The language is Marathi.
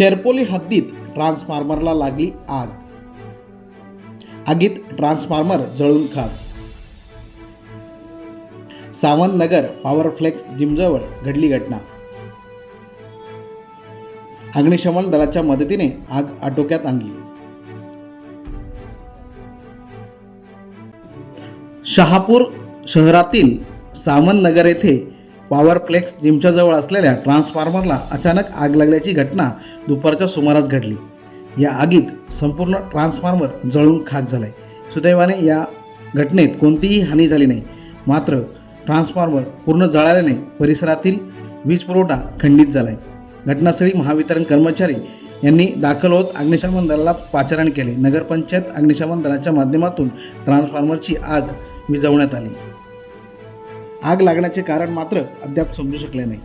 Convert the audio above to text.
चेरपोली हद्दीत ट्रान्सफॉर्मरला लागली आग. आगीत ट्रान्सफॉर्मर जळून खाक. सावंतनगर पॉवर फ्लेक्स जिमजवळ घडली घटना. अग्निशमन दलाच्या मदतीने आग आटोक्यात आणली. शहापूर शहरातील सावंतनगर येथे पॉवरप्लेक्स जिमच्या जवळ असलेल्या ट्रान्सफॉर्मरला अचानक आग लागल्याची घटना दुपारच्या सुमारास घडली. या आगीत संपूर्ण ट्रान्सफॉर्मर जळून खाक झालाय. सुदैवाने या घटनेत कोणतीही हानी झाली नाही. मात्र ट्रान्सफॉर्मर पूर्ण जळाल्याने परिसरातील वीज पुरवठा खंडित झालाय. घटनास्थळी महावितरण कर्मचारी यांनी दाखल होत अग्निशमन दलाला पाचारण केले. नगरपंचायत अग्निशमन दलाच्या माध्यमातून ट्रान्सफॉर्मरची आग विझवण्यात आली. आग लागण्याचे कारण मात्र अद्याप समजू शकले नाही.